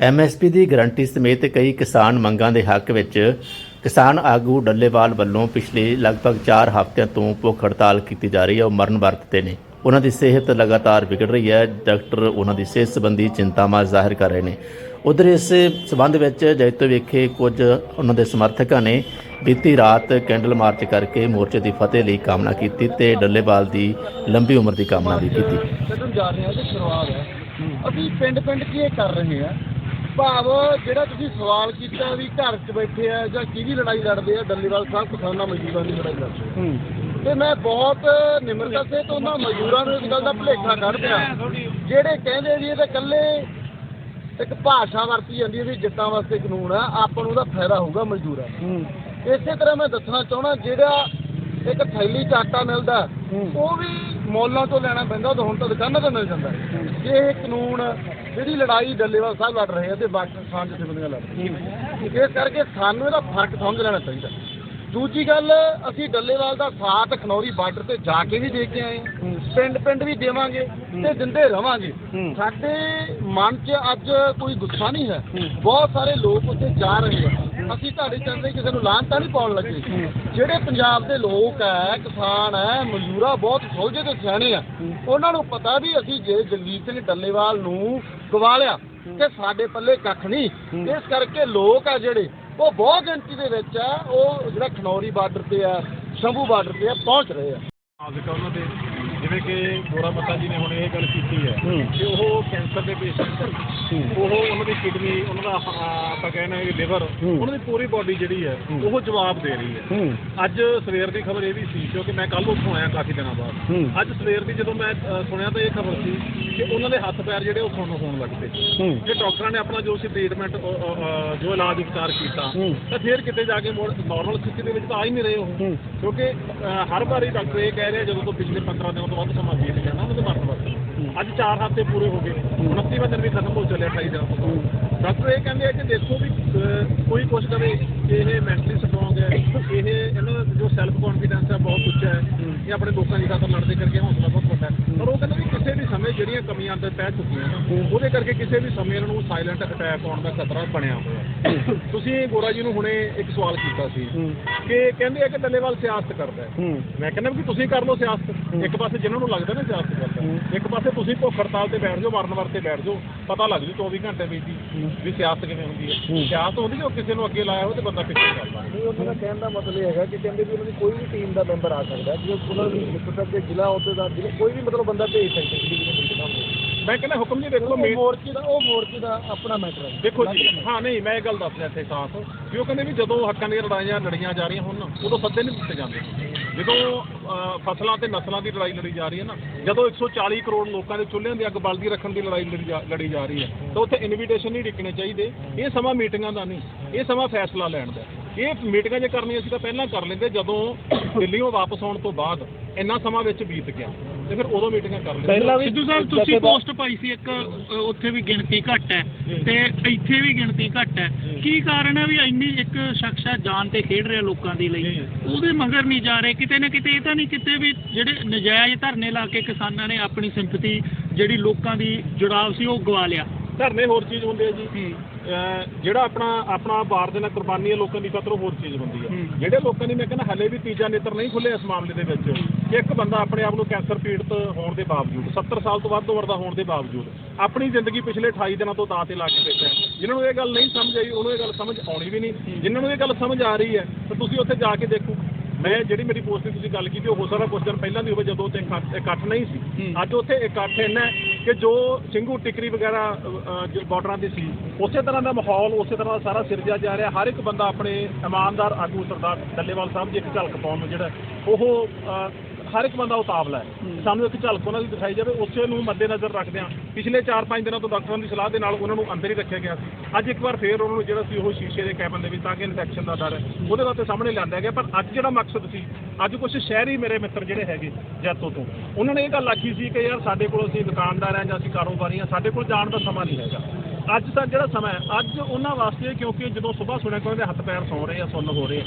MSP ਦੀ guarantee ਸਮੇਤ ਕਈ ਕਿਸਾਨ ਮੰਗਾਂ ਦੇ ਹੱਕ ਵਿੱਚ ਕਿਸਾਨ ਆਗੂ ਡੱਲੇਵਾਲ ਵੱਲੋਂ ਪਿਛਲੇ ਲਗਭਗ 4 ਹਫ਼ਤਿਆਂ ਤੋਂ ਭੁੱਖ ਹੜਤਾਲ ਕੀਤੀ ਜਾ ਰਹੀ ਹੈ, ਉਹ ਮਰਨ ਵਰਤਦੇ ਨੇ। ਉਹਨਾਂ ਦੀ ਸਿਹਤ ਲਗਾਤਾਰ ਵਿਗੜ ਰਹੀ ਹੈ, ਡਾਕਟਰ ਉਹਨਾਂ ਦੀ ਸਿਹਤ ਸੰਬੰਧੀ ਚਿੰਤਾਵਾਂ ਜ਼ਾਹਿਰ ਕਰ ਰਹੇ ਨੇ। ਉਧਰ ਇਸ ਸਬੰਧ ਵਿੱਚ ਜੈਤੋ ਵਿਖੇ ਕੁਝ ਉਹਨਾਂ ਦੇ ਸਮਰਥਕਾਂ ਨੇ ਬੀਤੀ ਰਾਤ ਕੈਂਡਲ ਮਾਰਚ ਕਰਕੇ ਮੋਰਚੇ ਦੀ ਫਤਿਹ ਲਈ ਕਾਮਨਾ ਕੀਤੀ ਤੇ ਡੱਲੇਵਾਲ ਦੀ ਲੰਬੀ ਉਮਰ ਦੀ ਕਾਮਨਾ ਵੀ ਕੀਤੀ। ਜਾ ਰਹੇ ਹਾਂ ਤੇ ਸ਼ੁਰੂਆਤ ਹੈ। ਅਸੀਂ ਪਿੰਡ ਪਿੰਡ ਕੀ ਕਰ ਰਹੇ ਹਾਂ ਭਾਵ ਜਿਹੜਾ ਤੁਸੀਂ ਸਵਾਲ ਕੀਤਾ ਵੀ ਘਰ 'ਚ ਬੈਠੇ ਆ ਜਾਂ ਕਿਹਦੀ ਲੜਾਈ ਲੜਦੇ ਆ ਡੱਲੇਵਾਲ ਸਾਹਿਬ ਕਿਸਾਨਾਂ ਮਜ਼ਦੂਰਾਂ ਦੀ ਲੜਾਈ ਲੜਦੇ ਆ। ਤੇ ਮੈਂ ਬਹੁਤ ਨਿਮਰਤਾ ਸੇ ਤੋਂ ਉਹਨਾਂ ਮਜ਼ਦੂਰਾਂ ਨੂੰ ਇਸ ਗੱਲ ਦਾ ਭੁਲੇਖਾ ਕੱਢਦਿਆਂ ਜਿਹੜੇ ਕਹਿੰਦੇ ਵੀ ਇਹ ਤਾਂ ਇਕੱਲੇ ਇੱਕ ਭਾਸ਼ਾ ਵਰਤੀ ਜਾਂਦੀ ਹੈ ਵੀ ਜੱਟਾਂ ਵਾਸਤੇ ਕਾਨੂੰਨ ਆ ਆਪਾਂ ਨੂੰ ਉਹਦਾ ਫਾਇਦਾ ਹੋਊਗਾ ਮਜ਼ਦੂਰਾਂ ਨੂੰ। ਇਸੇ ਤਰ੍ਹਾਂ ਮੈਂ ਦੱਸਣਾ ਚਾਹਣਾ ਜਿਹੜਾ ਇੱਕ ਥੈਲੀ 'ਚ ਆਟਾ ਮਿਲਦਾ ਉਹ ਵੀ ਮੌਲਾਂ ਤੋਂ ਲੈਣਾ ਪੈਂਦਾ ਤਾਂ ਹੁਣ ਤਾਂ ਦੁਕਾਨਾਂ ਤੋਂ ਮਿਲ ਜਾਂਦਾ ਜੇ ਇਹ ਕਾਨੂੰਨ ਜਿਹੜੀ ਲੜਾਈ ਡੱਲੇਵਾਲ ਸਾਹਿਬ ਲੜ ਰਹੇ ਆ ਤੇ ਬਾਕੀ ਕਿਸਾਨ ਜਥੇਬੰਦੀਆਂ ਲੜ ਰਹੀਆਂ ਇਸ ਕਰਕੇ ਸਾਨੂੰ ਇਹਦਾ ਫ਼ਰਕ ਸਮਝ ਲੈਣਾ ਚਾਹੀਦਾ। ਦੂਜੀ ਗੱਲ ਅਸੀਂ ਡੱਲੇਵਾਲ ਦਾ ਸਾਥ ਖਨੌਰੀ ਬਾਰਡਰ ਤੇ ਜਾ ਕੇ ਵੀ ਦੇ ਕੇ ਆਏ ਹਾਂ। ਪਿੰਡ ਪਿੰਡ ਵੀ ਦੇਵਾਂਗੇ ਤੇ ਦਿੰਦੇ ਰਵਾਂਗੇ। ਸਾਡੇ ਮਨ 'ਚ ਅੱਜ ਕੋਈ ਗੁੱਸਾ ਨਹੀਂ ਹੈ। ਬਹੁਤ ਸਾਰੇ ਲੋਕ ਉੱਥੇ ਜਾ ਰਹੇ ਆ ਅਸੀਂ ਤੁਹਾਡੇ ਚੰਦੇ ਕਿਸੇ ਨੂੰ ਲਾਂਤਾ ਨਹੀਂ ਪਾਉਣ ਲੱਗੇ। ਜਿਹੜੇ ਪੰਜਾਬ ਦੇ ਲੋਕ ਹੈ ਕਿਸਾਨ ਹੈ ਮਜ਼ਦੂਰਾ ਬਹੁਤ ਸੋਝੇ ਤੇ ਸਿਆਣੇ ਆ। ਉਹਨਾਂ ਨੂੰ ਪਤਾ ਵੀ ਅਸੀਂ ਜੇ ਜਗਜੀਤ ਸਿੰਘ ਡੱਲੇਵਾਲ ਨੂੰ ਗਵਾ ਲਿਆ ਤੇ ਸਾਡੇ ਪੱਲੇ ਕੱਖ ਨਹੀਂ। ਇਸ ਕਰਕੇ ਲੋਕ ਆ ਜਿਹੜੇ ਉਹ ਬਹੁਤ ਗਿਣਤੀ ਦੇ ਵਿੱਚ ਆ ਉਹ ਜਿਹੜਾ ਖਨੌਰੀ ਬਾਰਡਰ ਤੇ ਆ ਸ਼ੰਭੂ ਬਾਰਡਰ ਤੇ ਆ ਪਹੁੰਚ ਰਹੇ ਆ। ਆਜ਼ਕਾ ਉਹਨਾਂ ਦੇ ਜਿਵੇਂ ਕਿ ਗੋਰਾ ਮੱਤਾ ਜੀ ਨੇ ਹੁਣ ਇਹ ਗੱਲ ਕੀਤੀ ਹੈ ਕਿ ਉਹ ਕੈਂਸਰ ਦੇ ਪੇਸ਼ੈਂਟ ਉਹ ਉਹਨਾਂ ਦੀ ਕਿਡਨੀ ਉਹਨਾਂ ਦਾ ਆਹ ਆਪਾਂ ਕਹਿੰਦੇ ਹਾਂ ਲਿਵਰ ਉਹਨਾਂ ਦੀ ਪੂਰੀ ਬਾਡੀ ਜਿਹੜੀ ਹੈ ਉਹ ਜਵਾਬ ਦੇ ਰਹੀ ਹੈ। ਅੱਜ ਸਵੇਰ ਦੀ ਖਬਰ ਇਹ ਵੀ ਸੀ ਕਿਉਂਕਿ ਮੈਂ ਕੱਲ ਉੱਥੋਂ ਆਇਆ ਕਾਫੀ ਦਿਨਾਂ ਬਾਅਦ। ਅੱਜ ਸਵੇਰ ਦੀ ਜਦੋਂ ਮੈਂ ਅ, ਸੁਣਿਆ ਤਾਂ ਇਹ ਖਬਰ ਸੀ ਕਿ ਉਹਨਾਂ ਦੇ ਹੱਥ ਪੈਰ ਜਿਹੜੇ ਉਹ ਸੁੰਨ ਹੋਣ ਲੱਗ ਪਏ। ਕਿ ਡਾਕਟਰਾਂ ਨੇ ਆਪਣਾ ਜੋ ਸੀ ਟ੍ਰੀਟਮੈਂਟ ਜੋ ਇਲਾਜ ਉਪਚਾਰ ਕੀਤਾ ਤਾਂ ਫਿਰ ਕਿਤੇ ਜਾ ਕੇ ਨਾਰਮਲ ਸਥਿਤੀ ਦੇ ਵਿੱਚ ਤਾਂ ਆ ਹੀ ਨਹੀਂ ਰਹੇ ਉਹ। ਕਿਉਂਕਿ ਅ, ਹਰ ਵਾਰੀ ਡਾਕਟਰ ਇਹ ਕਹਿ ਰਿਹਾ ਜਦੋਂ ਤੋਂ ਪਿਛਲੇ 15 ਦਿਨਾਂ ਤੋਂ ਵੱਧ ਸਮਾਂ ਬੀਤ ਗਿਆ ਨਾ ਅੱਜ 4 ਹਫ਼ਤੇ ਪੂਰੇ ਹੋ ਗਏ। 29ਵਾਂ ਦਿਨ ਵੀ ਖਤਮ ਹੋ ਚੱਲਿਆ 28 ਦਾ ਡਾਕਟਰ ਇਹ ਕਹਿੰਦੇ ਆ ਕਿ ਦੇਖੋ ਵੀ ਕੋਈ ਕੁਛ ਕਰੇ ਕਿ ਇਹ ਮੈਂਟਲੀ ਸਟਰੋਂਗ ਹੈ। ਇਹ ਇਹਨਾਂ ਦਾ ਜੋ ਸੈਲਫ ਕੌਨਫੀਡੈਂਸ ਹੈ, ਬਹੁਤ ਉੱਚਾ ਹੈ। ਇਹ ਆਪਣੇ ਲੋਕਾਂ ਦੀ ਖਾਤਰ ਲੜਦੇ ਕਰਕੇ ਹੌਸਲਾ ਬਹੁਤ ਵੱਡਾ ਹੈ ਪਰ ਉਹ ਕਹਿੰਦੇ ਵੀ ਕਿਸੇ ਜਿਹੜੀਆਂ ਕਮੀਆਂ ਅੰਦਰ ਪੈ ਚੁੱਕੀਆਂ ਉਹਦੇ ਕਰਕੇ ਕਿਸੇ ਵੀ ਸਮੇਂ ਇਹਨਾਂ ਨੂੰ ਸਾਇਲੈਂਟ ਅਟੈਕ ਆਉਣ ਦਾ ਖਤਰਾ ਬਣਿਆ ਹੋਇਆ। ਤੁਸੀਂ ਗੋਰਾ ਜੀ ਨੂੰ ਹੁਣੇ ਇੱਕ ਸਵਾਲ ਕੀਤਾ ਸੀ ਕਿ ਕਹਿੰਦੇ ਆ ਕਿ ਡੱਲੇਵਾਲ ਸਿਆਸਤ ਕਰਦਾ ਹੈ। ਮੈਂ ਕਹਿੰਦਾ ਵੀ ਤੁਸੀਂ ਕਰ ਲਓ ਸਿਆਸਤ। ਇੱਕ ਪਾਸੇ ਜਿਨ੍ਹਾਂ ਨੂੰ ਲੱਗਦਾ ਨਾ ਸਿਆਸਤ ਕਰਦਾ ਇੱਕ ਪਾਸੇ ਤੁਸੀਂ ਭੁੱਖ ਹੜਤਾਲ ਤੇ ਬੈਠ ਜਾਓ ਮਰਨ ਵਰਤੇ ਬੈਠ ਜਾਓ ਪਤਾ ਲੱਗ ਜੂ 24 ਘੰਟੇ ਵਿੱਚ ਹੀ। ਵੀ ਸਿਆਸਤ ਕਿਵੇਂ ਹੁੰਦੀ ਹੈ। ਸਿਆਸਤ ਹੁੰਦੀ ਜੋ ਕਿਸੇ ਨੂੰ ਅੱਗੇ ਲਾਇਆ ਹੋ ਤੇ ਬੰਦਾ ਪਿੱਛੇ ਚੱਲਦਾ ਨਹੀਂ ਉਹਨਾਂ ਦਾ ਕਹਿਣ ਦਾ ਮਤਲਬ ਇਹ ਹੈਗਾ ਕਿ ਕਹਿੰਦੇ ਵੀ ਉਹਨਾਂ ਦੀ ਕੋਈ ਵੀ ਟੀਮ ਦਾ ਮੈਂਬਰ ਆ ਸਕਦਾ ਜੇ ਉਹਨਾਂ ਨੂੰ ਨਿਕਲ ਸਕਦੇ ਜ਼ਿਲ੍ਹਾ ਅਹੁਦੇਦਾਰ ਜ਼ਿਲ੍ਹਾ ਕੋਈ ਵੀ ਮਤਲਬ ਬੰਦਾ ਭੇਜ ਸਕਦੇ ਜਿਹੜੀ ਵੀ ਮੀਟਿੰਗ ਹੁੰਦੀ ਮੈਂ ਕਹਿੰਦਾ ਹੁਕਮ ਜੀ ਦੇਖੋ ਉਹ ਮੋਰਚੇ ਦਾ ਉਹ ਮੋਰਚੇ ਦਾ ਆਪਣਾ ਮੈਟਰ ਹੈ। ਦੇਖੋ ਜੀ ਹਾਂ ਨਹੀਂ ਮੈਂ ਇਹ ਗੱਲ ਦੱਸ ਰਿਹਾ ਇੱਥੇ ਖਾਸ ਕਿ ਉਹ ਕਹਿੰਦੇ ਵੀ ਜਦੋਂ ਹੱਕਾਂ ਦੀਆਂ ਲੜਾਈਆਂ ਲੜੀਆਂ ਜਾ ਰਹੀਆਂ ਹੁਣ ਉਦੋਂ ਸੱਦੇ ਨਹੀਂ ਦਿੱਤੇ ਜਾਂਦੇ। ਜਦੋਂ ਅਹ, ਫਸਲਾਂ ਤੇ ਨਸਲਾਂ ਦੀ ਲੜਾਈ ਲੜੀ ਜਾ ਰਹੀ ਹੈ ਨਾ ਜਦੋਂ 140 ਕਰੋੜ ਲੋਕਾਂ ਦੇ ਚੁੱਲ੍ਹਿਆਂ ਦੀ ਅੱਗ ਬਲਦੀ ਰੱਖਣ ਦੀ ਲੜਾਈ ਲੜੀ ਜਾ- ਲੜੀ ਜਾ ਰਹੀ ਹੈ ਤਾਂ ਉੱਥੇ ਇਨਵੀਟੇਸ਼ਨ ਨਹੀਂ ਡਿੱਕਣੇ ਚਾਹੀਦੇ। ਇਹ ਸਮਾਂ ਮੀਟਿੰਗਾਂ ਦਾ ਨਹੀਂ ਇਹ ਸਮਾਂ ਫੈਸਲਾ ਲੈਣ ਦਾ ਇਹ ਮੀਟਿੰਗਾਂ ਜੇ ਕਰਨੀਆਂ ਸੀ ਤਾਂ ਪਹਿਲਾਂ ਕਰ ਲੈਂਦੇ ਜਦੋਂ ਦਿੱਲੀੋਂ ਵਾਪਸ ਆਉਣ ਤੋਂ ਬਾਅਦ ਇੰਨਾ ਸਮਾਂ ਵਿੱਚ ਬੀਤ ਗਿਆ। ਤੇ ਫਿਰ ਉਦੋਂ ਮੀਟਿੰਗਾਂ ਕਰ ਲੈਂਦੇ। ਵੀ ਸਿੱਧੂ ਸਾਹਿਬ ਤੁਸੀਂ ਪੋਸਟ ਪਾਈ ਸੀ ਇੱਕ ਅ, ਉੱਥੇ ਵੀ ਗਿਣਤੀ ਘੱਟ ਹੈ ਤੇ ਇੱਥੇ ਵੀ ਗਿਣਤੀ ਘੱਟ ਹੈ। ਕੀ ਕਾਰਨ ਹੈ ਵੀ ਇੰਨੀ ਇੱਕ ਸ਼ਖਸ ਹੈ ਜਾਨ ਤੇ ਖੇਡ ਰਿਹਾ ਲੋਕਾਂ ਦੇ ਲਈ? ਉਹਦੇ ਮਗਰ ਨਹੀਂ ਜਾ ਰਹੇ ਕਿਤੇ ਨਾ ਕਿਤੇ ਇਹ ਤਾਂ ਨਹੀਂ ਕਿਤੇ ਵੀ ਜਿਹੜੇ ਨਜਾਇਜ਼ ਧਰਨੇ ਲਾ ਕੇ ਕਿਸਾਨਾਂ ਨੇ ਆਪਣੀ ਸਿੰਪਥੀ ਜਿਹੜੀ ਲੋਕਾਂ ਦੀ ਜੁੜਾਵ ਸੀ ਉਹ ਗਵਾ ਲਿਆ। ਧਰਨੇ ਹੋਰ ਚੀਜ਼ ਹੁੰਦੇ ਆ ਜੀ। ਜਿਹੜਾ ਆਪਣਾ ਆਪਣਾ ਵਾਰ ਦੇ ਨਾਲ ਕੁਰਬਾਨੀ ਹੈ ਲੋਕਾਂ ਦੀ ਉਹ ਹੋਰ ਚੀਜ਼ ਹੁੰਦੀ ਹੈ। ਜਿਹੜੇ ਲੋਕਾਂ ਦੀ ਮੈਂ ਕਹਿੰਦਾ ਹਲੇ ਵੀ ਤੀਜਾ ਨੇਤਰ ਨਹੀਂ ਖੁੱਲੇ ਇਸ ਮਾਮਲੇ ਦੇ ਵਿੱਚ ਕਿ ਇੱਕ ਬੰਦਾ ਆਪਣੇ ਆਪ ਨੂੰ ਕੈਂਸਰ ਪੀੜਤ ਹੋਣ ਦੇ ਬਾਵਜੂਦ 70 ਸਾਲ ਤੋਂ ਵੱਧ ਉਮਰ ਦਾ ਹੋਣ ਦੇ ਬਾਵਜੂਦ ਆਪਣੀ ਜ਼ਿੰਦਗੀ ਪਿਛਲੇ 28 ਦਿਨਾਂ ਤੋਂ ਦਾਅ ਤੇ ਲਾ ਕੇ ਬੈਠਾ ਜਿਨ੍ਹਾਂ ਨੂੰ ਇਹ ਗੱਲ ਨਹੀਂ ਸਮਝ ਆਈ ਉਹਨੂੰ ਇਹ ਗੱਲ ਸਮਝ ਆਉਣੀ ਵੀ ਨਹੀਂ। ਜਿਨ੍ਹਾਂ ਨੂੰ ਇਹ ਗੱਲ ਸਮਝ ਆ ਰਹੀ ਹੈ ਤਾਂ ਤੁਸੀਂ ਉੱਥੇ ਜਾ ਕੇ ਦੇਖੋ। ਮੈਂ ਜਿਹੜੀ ਮੇਰੀ ਪੋਸਟ ਦੀ ਤੁਸੀਂ ਗੱਲ ਕੀਤੀ ਉਹ ਹੋ ਸਕਦਾ ਕੁਝ ਦਿਨ ਪਹਿਲਾਂ ਦੀ ਹੋਵੇ ਜਦੋਂ ਉੱਥੇ ਇਕੱਠ- ਨਹੀਂ ਸੀ। ਅੱਜ ਉੱਥੇ ਇਕੱਠ ਇੰਨਾ ਕਿ ਜੋ ਸਿੰਘੂ ਟਿਕਰੀ ਵਗੈਰਾ ਅ, ਜੋ ਬਾਰਡਰਾਂ ਦੀ ਸੀ ਉਸੇ ਤਰ੍ਹਾਂ ਦਾ ਮਾਹੌਲ ਉਸੇ ਤਰ੍ਹਾਂ ਦਾ ਸਾਰਾ ਸਿਰਜਿਆ ਜਾ ਰਿਹਾ। ਹਰ ਇੱਕ ਬੰਦਾ ਆਪਣੇ ਇਮਾਨਦਾਰ ਆਗੂ ਸਰਦਾਰ ਡੱਲੇਵਾਲ ਸਾਹਿਬ ਦੀ ਇੱਕ ਝਲਕ ਪਾਉਣ ਨੂੰ ਜਿਹੜਾ ਉਹ ਹਰ ਇੱਕ ਬੰਦਾ ਉਤਾਵਲਾ ਹੈ। ਸਾਨੂੰ ਇੱਕ ਝਲਕ ਉਹਨਾਂ ਦੀ ਦਿਖਾਈ ਜਾਵੇ ਉਸੇ ਨੂੰ ਮੱਦੇਨਜ਼ਰ ਰੱਖਦਿਆਂ ਪਿਛਲੇ 4-5 ਦਿਨਾਂ ਤੋਂ ਡਾਕਟਰਾਂ ਦੀ ਸਲਾਹ ਦੇ ਨਾਲ ਉਹਨਾਂ ਨੂੰ ਅੰਦਰ ਹੀ ਰੱਖਿਆ ਗਿਆ ਸੀ। ਅੱਜ ਇੱਕ ਵਾਰ ਫੇਰ ਉਹਨਾਂ ਨੂੰ ਜਿਹੜਾ ਸੀ ਉਹ ਸ਼ੀਸ਼ੇ ਦੇ ਕੈਬਨ ਦੇ ਵਿੱਚ ਤਾਂ ਕਿ ਇਨਫੈਕਸ਼ਨ ਦਾ ਡਰ ਹੈ। ਉਹਦੇ ਵਾਸਤੇ ਸਾਹਮਣੇ ਲਿਆਂਦਾ ਗਿਆ ਪਰ ਅੱਜ ਜਿਹੜਾ ਮਕਸਦ ਸੀ ਅੱਜ ਕੁਝ ਸ਼ਹਿਰੀ ਮੇਰੇ ਮਿੱਤਰ ਜਿਹੜੇ ਹੈਗੇ ਜੈਤੋ ਤੋਂ ਉਹਨਾਂ ਨੇ ਇਹ ਗੱਲ ਆਖੀ ਸੀ ਕਿ ਯਾਰ ਸਾਡੇ ਕੋਲ ਅਸੀਂ ਦੁਕਾਨਦਾਰ ਹਾਂ ਜਾਂ ਅਸੀਂ ਕਾਰੋਬਾਰੀ ਹਾਂ ਸਾਡੇ ਕੋਲ ਜਾਣ ਦਾ ਸਮਾਂ ਨਹੀਂ ਹੈਗਾ। ਅੱਜ ਦਾ ਜਿਹੜਾ ਸਮਾਂ ਹੈ ਅੱਜ ਉਹਨਾਂ ਵਾਸਤੇ ਕਿਉਂਕਿ ਜਦੋਂ ਸਵੇਰ ਸੁਣਿਆ ਕਿ ਉਹਨਾਂ ਦੇ ਹੱਥ ਪੈਰ ਸੌ ਰਹੇ ਆ ਸੁੰਨ ਹੋ ਰਹੇ ਆ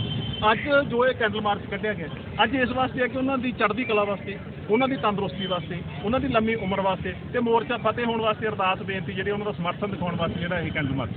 ਅੱਜ ਜੋ ਇਹ ਕੈਂਡਲ ਮਾਰਚ ਕੱਢਿਆ ਗਿਆ, ਅੱਜ ਇਸ ਵਾਸਤੇ ਹੈ ਕਿ ਉਹਨਾਂ ਦੀ ਚੜ੍ਹਦੀ ਕਲਾ ਵਾਸਤੇ, ਉਹਨਾਂ ਦੀ ਤੰਦਰੁਸਤੀ ਵਾਸਤੇ, ਉਹਨਾਂ ਦੀ ਲੰਮੀ ਉਮਰ ਵਾਸਤੇ ਤੇ ਮੋਰਚਾ ਫਤਿਹ ਹੋਣ ਵਾਸਤੇ ਅਰਦਾਸ ਬੇਨਤੀ ਜਿਹੜੀ ਉਹਨਾਂ ਦਾ ਸਮਰਥਨ ਦਿਖਾਉਣ ਵਾਸਤੇ ਜਿਹੜਾ ਇਹ ਕੈਂਡਲ ਮਾਰਚ